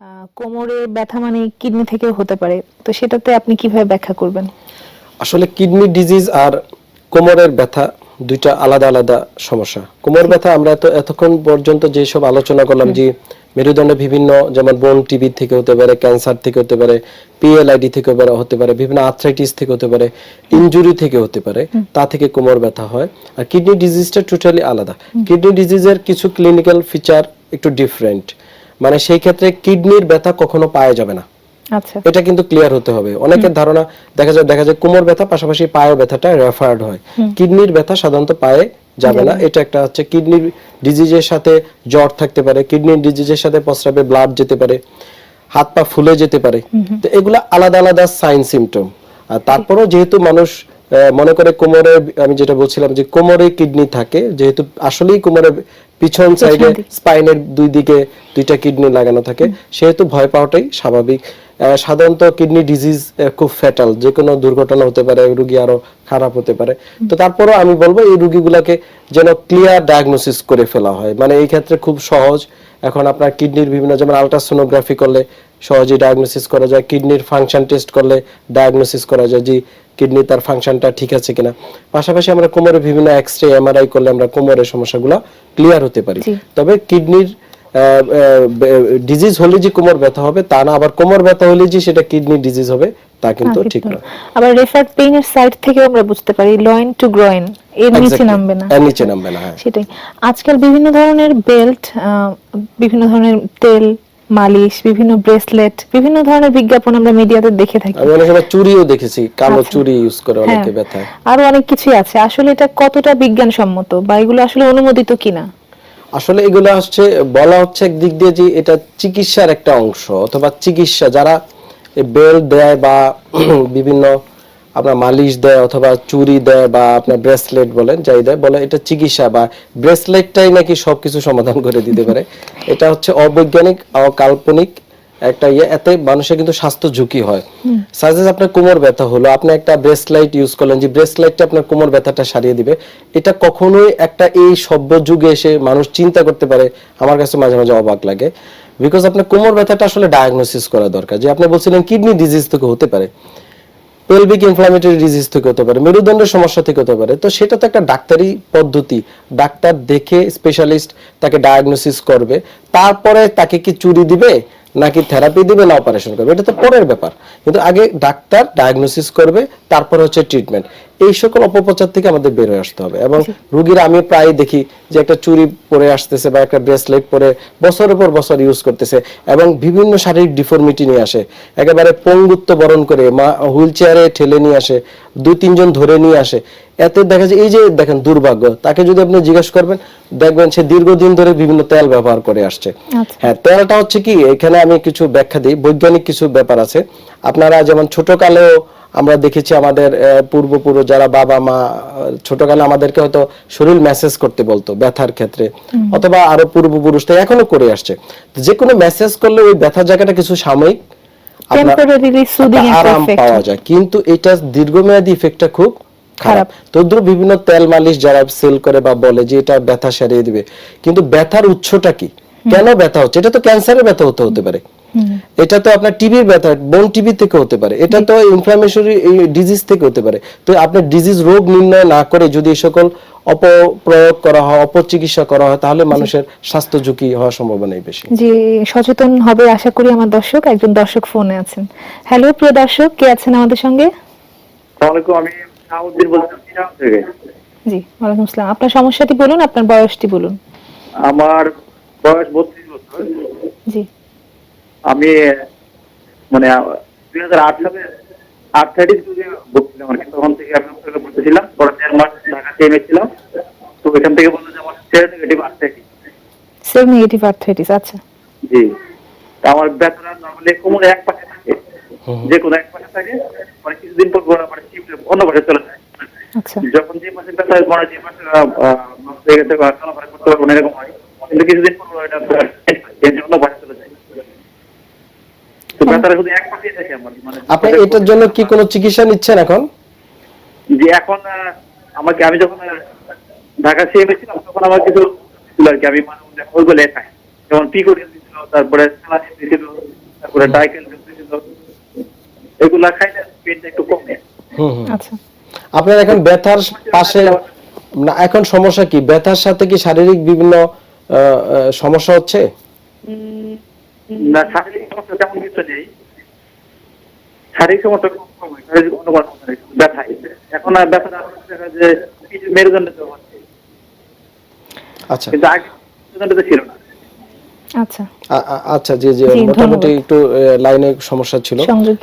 আহ, কোমরে ব্যথা মানে কিডনি থেকে হতে পারে। তো সেটাতে আপনি কীভাবে ব্যাখ্যা করবেন? আসলে কিডনি ডিজিজ আর কোমরের ব্যথা দুইটা আলাদা আলাদা সমস্যা। কোমর ব্যথা আমরা তো এতক্ষণ পর্যন্ত যেসব আলোচনা করলাম যে মেরুদণ্ডে বিভিন্ন যেমন বোন টিবি থেকে হতে পারে ক্যান্সার থেকে হতে পারে পিএলআইডি থেকে হতে পারে বিভিন্ন আর্থ্রাইটিস থেকে হতে পারে ইনজুরি থেকে হতে পারে তা থেকে কোমর ব্যথা হয়। আর কিডনি ডিজিজটা টোটালি আলাদা। কিডনি ডিজিজের কিছু ক্লিনিক্যাল ফিচার একটু ডিফারেন্ট। মানে সেই ক্ষেত্রে কিডনির ব্যথা কখনো পাওয়া যাবে না। আচ্ছা। এটা কিন্তু ক্লিয়ার হতে হবে। অনেকের ধারণা দেখা যায় দেখা যায় কোমর ব্যথা পাশাপাশি পায়ের ব্যথাটা রেফার্ড হয়। কিডনির ব্যথা সাধারণত পায়ে যাবে না। এটা একটা হচ্ছে কিডনির ডিজিজের সাথে জ্বর থাকতে পারে কিডনির ডিজিজের সাথে প্রস্রাবে ব্লাড যেতে পারে হাত পা ফুলে যেতে পারে। তো এগুলো আলাদা আলাদা সাইন সিমটম আর তারপরেও যেহেতু মানুষ মনে করে কোমরে আমি যেটা বলছিলাম যে কোমরে কিডনি থাকে যেহেতু আসলেই কোমরের পিছন সাইডে স্পাইনের দুই দিকে দুইটা কিডনি লাগানো থাকে। সেহেতু ভয় পাওয়াটাই স্বাভাবিক। সাধারণত কিডনি ডিজিজ খুব ফ্যাটাল যে কোনো দুর্ঘটনা হতে পারে রোগী আরও খারাপ হতে পারে। তো তারপরও আমি বলব এই রোগীগুলোকে যেন ক্লিয়ার ডায়াগনোসিস করে ফেলা হয়। মানে এই ক্ষেত্রে খুব সহজ। এখন আপনার কিডনির বিভিন্ন যেমন আলট্রাসোনোগ্রাফি করলে সহজেই ডায়াগনোসিস করা যায়। কিডনির ফাংশন টেস্ট করলে ডায়াগনোসিস করা যায়। যে কিডনি তার ফাংশনটা ঠিক আছে কিনা। পাশাপাশি আমরা কোমরে বিভিন্ন এক্স রে এমআরআই করলে আমরা কোমরের সমস্যাগুলো ক্লিয়ার হতে পারি। তবে কিডনির ডিজিজ হলে যে কোমর ব্যথা হবে তা না আবার কোমর ব্যথা হলে যে সেটা কিডনি ডিজিজ হবে তা কিন্তু হ্যাঁ, ঠিক না। আবার রেফার পেইনের সাইড থেকে আমরা বুঝতে পারি লয়েন টু গ্রয়েন এর নিচে নামবে না। এর নিচে নামবে না হ্যাঁ। সেটাই। আজকাল বিভিন্ন ধরনের বেল্ট বিভিন্ন ধরনের তেল মালিশ বিভিন্ন ব্রেসলেট বিভিন্ন ধরনের বিজ্ঞাপন আমরা মিডিয়াতে দেখে থাকি। আমি অনেক সময় চুরিও দেখেছি কালো আচ্ছা। চুরি ইউজ করে হ্যাঁ। অনেকে ব্যথায় আরও অনেক কিছুই আছে। আসলে এটা কতটা বিজ্ঞানসম্মত বা এগুলো আসলে অনুমোদিত কিনা? আসলে এগুলো হচ্ছে বলা হচ্ছে একদিক দিয়ে যে এটা চিকিৎসার একটা অংশ অথবা চিকিৎসা যারা বেল দেয় বা বিভিন্ন আপনার মালিশ দেয় অথবা চুরি দেয় বা আপনার ব্রেসলেট বলেন যাই দেয় বলে এটা চিকিৎসা বা ব্রেসলেটটাই নাকি সবকিছু সমাধান করে দিতে পারে। এটা হচ্ছে অবৈজ্ঞানিক অকাল্পনিক একটা ইয়ে এতে মানুষের কিন্তু স্বাস্থ্য ঝুঁকি হয়। সাজেস আপনার কোমর ব্যথা হলো আপনি একটা ব্রেসলাইট ইউজ করলেন যে ব্রেসলাইটটা আপনার কোমর ব্যথাটা সারিয়ে দিবে। এটা কখনোই একটা এই সভ্য যুগে এসে মানুষ চিন্তা করতে পারে আমার কাছে মাঝে মাঝে অবাক লাগে। বিকজ আপনার কোমর ব্যথাটা আসলে ডায়াগনোসিস করা দরকার। যে আপনি বলছিলেন কিডনি ডিজিজ থেকে হতে পারে। পেলভিক ইনফ্লামেটরি ডিজিজ থেকে হতে পারে, মেরুদণ্ডের সমস্যা থেকে হতে পারে, তো সেটা তো একটা ডাক্তারি পদ্ধতি। ডাক্তার দেখে স্পেশালিস্ট তাকে ডায়াগনোসিস করবে, তারপরে তাকে কি চুরি দিবে, নাকি থেরাপি দিবে, না অপারেশন করবে, এটা তো পরের ব্যাপার। কিন্তু আগে ডাক্তার ডায়াগনোসিস করবে, তারপর হচ্ছে ট্রিটমেন্ট এই সকল অপপ্রচার থেকে আমাদের বের হয়ে আসতে হবে। এবং রুগীরা আমি প্রায় দেখি যে একটা চুরি পরে আসতেছে বা একটা ব্রেসলেট পরে বছরের পর বছর ইউজ করতেছে এবং বিভিন্ন শারীরিক ডিফর্মিটি নিয়ে আসে। একেবারে পঙ্গুত্ব বরণ করে, মা, হুইল চেয়ারে ঠেলে নিয়ে আসে, দুই, তিনজন ধরে নিয়ে আসে। এতে দেখা যায় এই যে দেখেন দুর্ভাগ্য তাকে যদি আপনি জিজ্ঞেস করবেন দেখবেন সে দীর্ঘদিন ধরে বিভিন্ন তেল ব্যবহার করে আসছে। আচ্ছা। হ্যাঁ তেলটা হচ্ছে কি এখানে আমি কিছু ব্যাখ্যা দিই বৈজ্ঞানিক কিছু ব্যাপার আছে। আপনারা যেমন ছোটকালেও আমরা দেখেছি আমাদের পূর্বপুরুষ যারা বাবা মা ছোটকালে আমাদেরকে হয়তো শরীর মেসেজ করতে বলতো ব্যথার ক্ষেত্রে অথবা আরও পূর্বপুরুষটা এখনও করে আসছে। যে কোনো মেসেজ করলে ওই ব্যথার জায়গাটা কিছু সাময়িক টেম্পোরারিলি সুদিং পাওয়া যায়। কিন্তু এটা দীর্ঘমেয়াদী ইফেক্টটা খুব খারাপ। তদ্রুপ বিভিন্ন তেল মালিশ যারা সেল করে বা বলে যে এটা ব্যথা সারিয়ে দিবে কিন্তু ব্যথার উৎসটা কি? কেন ব্যথা হচ্ছে? এটা তো ক্যান্সারের ব্যথা হতে হতে পারে। এটা তো আপনার টিবির ব্যথা বোন টিবি থেকে হতে পারে। এটা তো ইনফ্লামেশনারি ডিজিজ থেকে হতে পারে। তো আপনার ডিজিজ রোগ নির্ণয় না করে যদি এই সকল অপপ্রয়োগ করা হয় অপচিকিৎসা করা হয় তাহলে মানুষের স্বাস্থ্য ঝুঁকি হওয়ার সম্ভাবনাই বেশি। জি সচেতন হবে আশা করি আমার দর্শক। একজন দর্শক ফোনে আছেন। হ্যালো প্রিয় দর্শক কে আছেন আমাদের সঙ্গে? আসসালামাইকুম আমি জি ওয়ালাইকুম আসসালাম। আপনার সমস্যাটি বলুন আপনার বয়সটি বলুন। আমার বয়স বত্রিশ বছর। জি। আমি মানে দুই হাজার আট সালে আর্থাইটিস যুগে ভুগছিলাম আর কি। তখন থেকে আমি ভর্তিছিলাম পরে দেড় মাস ঢাকা চেয়ে ছিলাম। তো এখান থেকে বলল যে আমার seronegative arthritis sell negative arthritis আচ্ছা। জি। আমার ব্যথাটা নর্মালি কোমরে এক পাশে থাকে। যে কোনো এক পাশে থাকে। মানে কিছুদিন পর পর আমার শিফট অন্য পাশে চলে যখন যে পাশে ব্যথা মনে যে পাশে হয়ে গেছে বা চলাফেরা করতে পারব না এরকম হয়। কিন্তু কিছুদিন পর এটা চেঞ্জ অন্য পাশে চলে যায়। আমার মানে আপনি এটার জন্য কি কোনো চিকিৎসা নিচ্ছেন এখন? যে এখন আমাকে আমি যখন ঢাকা সিএমএ ছিলাম তখন আমার কিছু ছিল আর কি আমি মানে ওইগুলো খাই যেমন পিকোরিয়াল দিছিল তারপরে স্যালাইন দিছিল তারপরে ডাইকেল দিছিল। এগুলা খাইলে পেনটা একটু কমে। আচ্ছা। আপনার এখন ব্যথার পাশে না এখন সমস্যা কি? ব্যথার সাথে কি শারীরিক বিভিন্ন সমস্যা হচ্ছে? না শারীরিক সমস্যা তেমন কিছু নেই। শারীরিক সমস্যা ব্যথাই এখন আর মেরুদণ্ডে হচ্ছে। আচ্ছা। কিন্তু আগে মেরুদণ্ডে ছিল না। আচ্ছা। আচ্ছা জি জি মোটামুটি একটু লাইনে সমস্যা ছিল।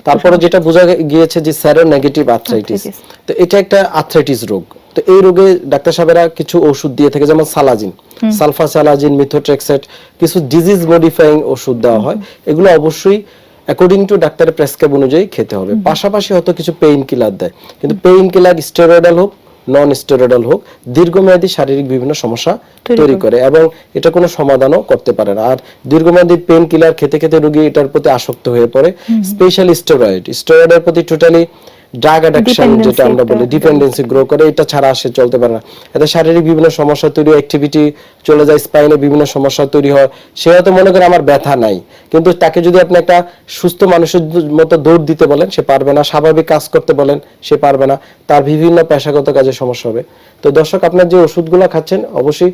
তারপরে যেটা বোঝা গিয়েছে যে স্যারো নেগেটিভ আর্থ্রাইটিস তো এটা একটা আর্থ্রাইটিস রোগ। তো এই রোগে ডাক্তার সাহেবেরা কিছু ওষুধ দিয়ে থাকে যেমন সালাজিন। সালফা সালাজিন মিথোট্রেক্সেট কিছু ডিজিজ মডিফাইং ওষুধ দেওয়া হয়। এগুলো অবশ্যই অ্যাকর্ডিং টু ডাক্তারের প্রেসক্রাইব অনুযায়ী খেতে হবে। পাশাপাশি হয়তো কিছু পেইন কিলার দেয়। কিন্তু পেইন কিলার স্টেরয়েডাল হোক নন স্টেরয়েডাল হোক দীর্ঘমেয়াদী শারীরিক বিভিন্ন সমস্যা তৈরি করে। এবং এটা কোনো সমাধানও করতে পারে না। আর দীর্ঘমেয়াদী পেন কিলার খেতে খেতে রোগী এটার প্রতি আসক্ত হয়ে পড়ে। স্পেশাল স্টেরয়েড স্টেরয়েডের প্রতি টোটালি ড্রাগ অ্যাডিকশন যেটা আমরা বলি ডিপেন্ডেন্সি গ্রো করে এটা ছাড়া সে চলতে পারে না। এতে শারীরিক বিভিন্ন সমস্যা তৈরি অ্যাক্টিভিটি চলে যায় স্পাইনে বিভিন্ন সমস্যা তৈরি হয়। সে হয়তো মনে করে আমার ব্যথা নাই কিন্তু তাকে যদি আপনি একটা সুস্থ মানুষের মতো দৌড় দিতে বলেন সে পারবে না। স্বাভাবিক কাজ করতে বলেন সে পারবে না। তার বিভিন্ন পেশাগত কাজে সমস্যা হবে। তো দর্শক আপনার যে ওষুধগুলো খাচ্ছেন অবশ্যই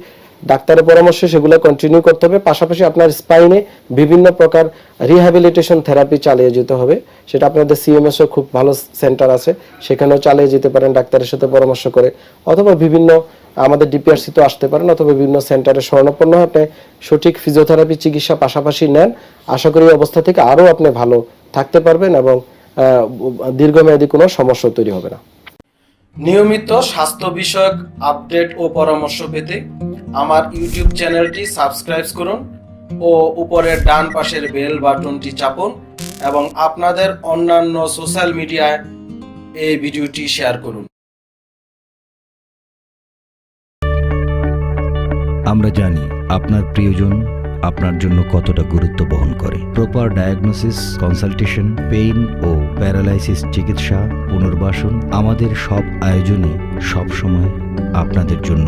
ডাক্তারের পরামর্শে, সেগুলো কন্টিনিউ করতে হবে। পাশাপাশি আপনার স্পাইনে বিভিন্ন প্রকার রিহ্যাবিলিটেশন থেরাপি চালিয়ে যেতে হবে। সেটা আপনাদের সিএমএস ও খুব ভালো সেন্টার আছে। সেখানেও চালিয়ে যেতে পারেন, ডাক্তারের সাথে পরামর্শ করে। অথবা বিভিন্ন আমাদের ডিপিআরসি তো আসতে পারেন, অথবা বিভিন্ন সেন্টারে স্বর্ণপন্ন আপনি সঠিক ফিজিওথেরাপি চিকিৎসা পাশাপাশি নেন। আশা করি অবস্থা থেকে আরও আপনি ভালো থাকতে পারবেন এবং দীর্ঘমেয়াদী কোনো সমস্যা তৈরি হবে না। নিয়মিত স্বাস্থ্য বিষয়ক আপডেট ও পরামর্শ পেতে আমার ইউটিউব চ্যানেলটি সাবস্ক্রাইব করুন ও উপরের ডান পাশের বেল বাটনটি চাপুন এবং আপনাদের অন্যান্য সোশ্যাল মিডিয়ায় এই ভিডিওটি শেয়ার করুন। আমরা জানি আপনার প্রিয়জন আপনার জন্য কতটা গুরুত্ব বহন করে। প্রপার ডায়াগনোসিস কনসালটেশন পেইন ও প্যারালাইসিস চিকিৎসা, পুনর্বাসন আমাদের সব আয়োজনই সবসময় আপনাদের জন্য।